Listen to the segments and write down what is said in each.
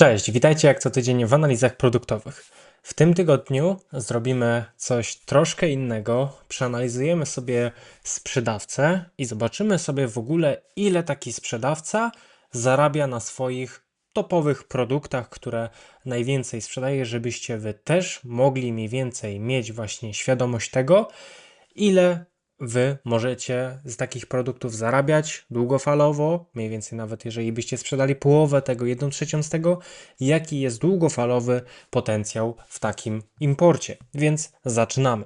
Cześć, witajcie jak co tydzień w analizach produktowych. W tym tygodniu zrobimy coś troszkę innego. Przeanalizujemy sobie sprzedawcę i zobaczymy sobie w ogóle, ile taki sprzedawca zarabia na swoich topowych produktach, które najwięcej sprzedaje, żebyście wy też mogli mniej więcej mieć właśnie świadomość tego, ile wy możecie z takich produktów zarabiać długofalowo, mniej więcej nawet jeżeli byście sprzedali połowę tego, jedną trzecią z tego, jaki jest długofalowy potencjał w takim imporcie. Więc zaczynamy.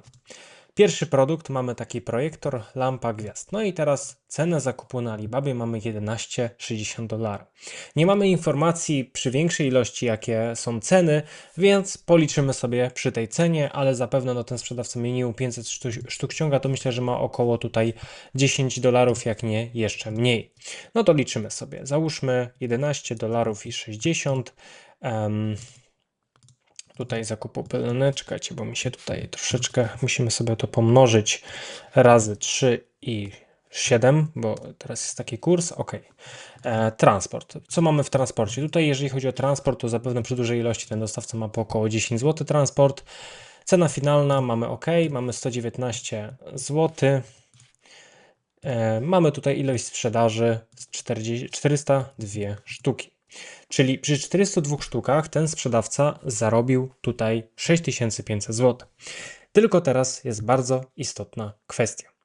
Pierwszy produkt mamy taki projektor lampa gwiazd. No i teraz cenę zakupu na Alibabie mamy 11,60 dolara. Nie mamy informacji przy większej ilości jakie są ceny, więc policzymy sobie przy tej cenie, ale zapewne no ten sprzedawca minimum 500 sztuk, sztuk ściąga, to myślę, że ma około tutaj 10 dolarów, jak nie jeszcze mniej. No to liczymy sobie. Załóżmy 11 dolarów i 60. Um, tutaj zakupu czekajcie, bo mi się tutaj troszeczkę, musimy sobie to pomnożyć razy 3 i 7, bo teraz jest taki kurs, ok. E, transport. Co mamy w transporcie? Tutaj jeżeli chodzi o transport, to zapewne przy dużej ilości ten dostawca ma po około 10 zł transport. Cena finalna mamy ok, mamy 119 zł. E, mamy tutaj ilość sprzedaży 40, 402 sztuki. Czyli przy 402 sztukach ten sprzedawca zarobił tutaj 6500 zł. Tylko teraz jest bardzo istotna kwestia.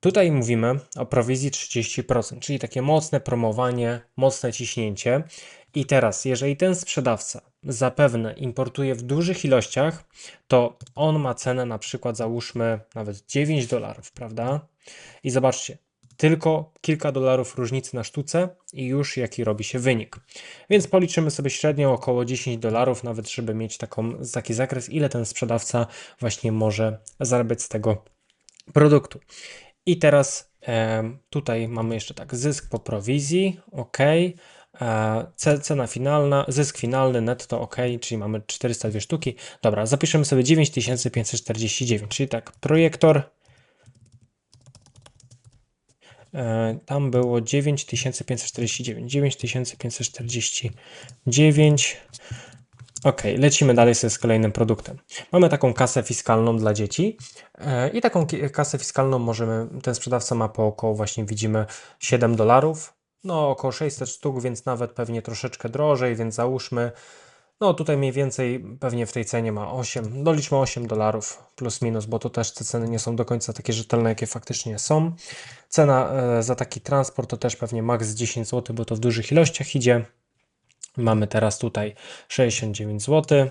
Tutaj mówimy o prowizji 30%, czyli takie mocne promowanie, mocne ciśnięcie. I teraz, jeżeli ten sprzedawca zapewne importuje w dużych ilościach, to on ma cenę na przykład załóżmy nawet 9 dolarów, prawda? I zobaczcie, tylko kilka dolarów różnicy na sztuce i już jaki robi się wynik. Więc policzymy sobie średnio około 10 dolarów, nawet żeby mieć taką, taki zakres, ile ten sprzedawca właśnie może zarabiać z tego produktu. I teraz e, tutaj mamy jeszcze tak, zysk po prowizji, ok. E, cena finalna, zysk finalny netto ok, czyli mamy 402 sztuki. Dobra, zapiszemy sobie 9549, czyli tak, projektor tam było 9549. 9549. Ok, lecimy dalej sobie z kolejnym produktem. Mamy taką kasę fiskalną dla dzieci e, i taką kasę fiskalną możemy, ten sprzedawca ma po około właśnie widzimy 7 dolarów, no około 600 sztuk, więc nawet pewnie troszeczkę drożej, więc załóżmy no tutaj mniej więcej pewnie w tej cenie ma 8, doliczmy 8 dolarów plus minus, bo to też te ceny nie są do końca takie rzetelne, jakie faktycznie są. Cena e, za taki transport to też pewnie maks 10 zł, bo to w dużych ilościach idzie. Mamy teraz tutaj 69 zł.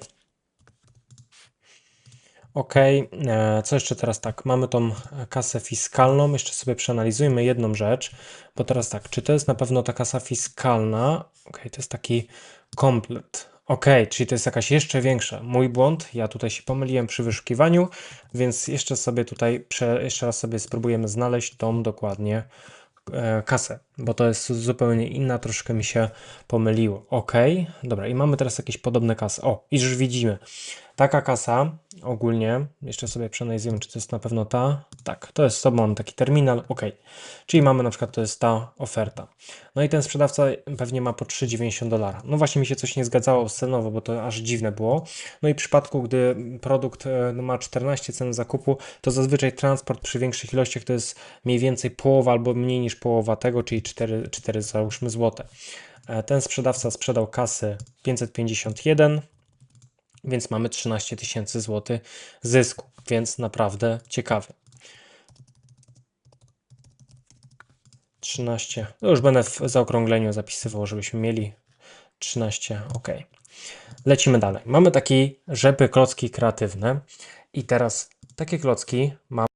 Ok, e, co jeszcze teraz tak? Mamy tą kasę fiskalną. Jeszcze sobie przeanalizujmy jedną rzecz, bo teraz tak, czy to jest na pewno ta kasa fiskalna? Ok, to jest taki komplet. Ok, czyli to jest jakaś jeszcze większa. Mój błąd, ja tutaj się pomyliłem przy wyszukiwaniu, więc jeszcze sobie tutaj, jeszcze raz sobie spróbujemy znaleźć tą dokładnie e, kasę, bo to jest zupełnie inna, troszkę mi się pomyliło. Ok, dobra, i mamy teraz jakieś podobne kasy. O, i już widzimy, taka kasa ogólnie, jeszcze sobie przeanalizujemy, czy to jest na pewno ta. Tak, to jest sobą taki terminal, ok. Czyli mamy na przykład, to jest ta oferta. No i ten sprzedawca pewnie ma po 3,90 dolara. No właśnie mi się coś nie zgadzało cenowo, bo to aż dziwne było. No i w przypadku, gdy produkt e, no, ma 14 cen zakupu, to zazwyczaj transport przy większych ilościach to jest mniej więcej połowa albo mniej niż połowa tego, czyli 4, 4 załóżmy złote. E, ten sprzedawca sprzedał kasy 551 więc mamy 13 tysięcy złotych zysku, więc naprawdę ciekawy. 13, no już będę w zaokrągleniu zapisywał, żebyśmy mieli 13, ok. Lecimy dalej. Mamy takie rzepy klocki kreatywne i teraz takie klocki mamy